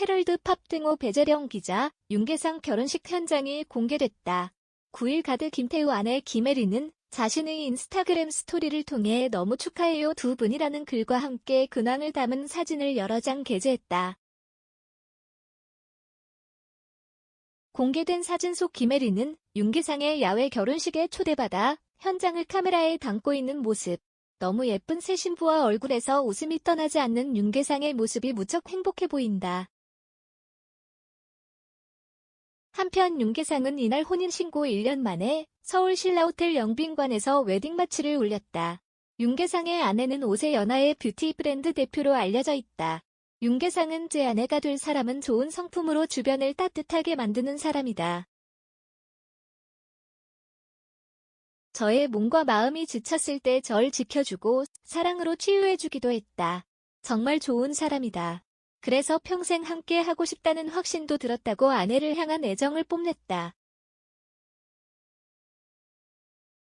헤럴드 팝 등호 배재령 기자, 윤계상 결혼식 현장이 공개됐다. 9일 가드 김태우 아내 김혜리는 자신의 인스타그램 스토리를 통해 너무 축하해요 두 분이라는 글과 함께 근황을 담은 사진을 여러 장 게재했다. 공개된 사진 속 김혜리는 윤계상의 야외 결혼식에 초대받아 현장을 카메라에 담고 있는 모습. 너무 예쁜 새 신부와 얼굴에서 웃음이 떠나지 않는 윤계상의 모습이 무척 행복해 보인다. 한편 윤계상은 이날 혼인신고 1년 만에 서울 신라호텔 영빈관에서 웨딩마치를 올렸다. 윤계상의 아내는 옷의 연하의 뷰티 브랜드 대표로 알려져 있다. 윤계상은 제 아내가 될 사람은 좋은 성품으로 주변을 따뜻하게 만드는 사람이다. 저의 몸과 마음이 지쳤을 때 절 지켜주고 사랑으로 치유해주기도 했다. 정말 좋은 사람이다. 그래서 평생 함께 하고 싶다는 확신도 들었다고 아내를 향한 애정을 뽐냈다.